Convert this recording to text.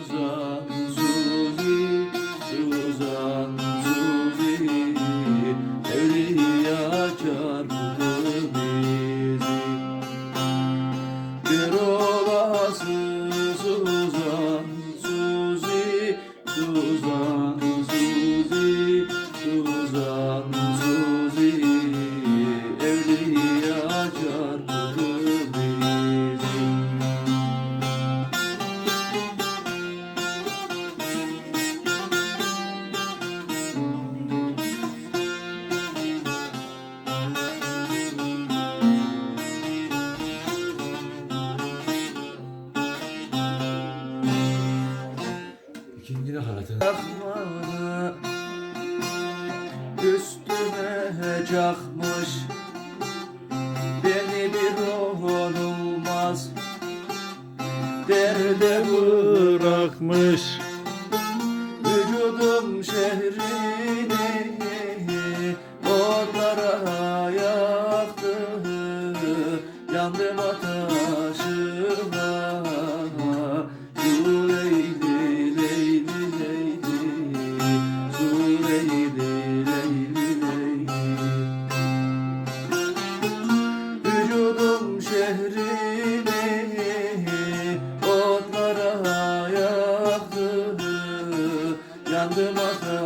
Suzan, Suzi, Suzan, Suzi Evliya çarptı bizi Bir olası Suzan, Suzi, Suzan, Suzi, Suzan, Nakaratı. Rahmanı üstüme çakmış Beni bir olmaz. Derde Bırakmış. Vücudum şehrini Otlara yaktı. Yandım ataşına yandım ateş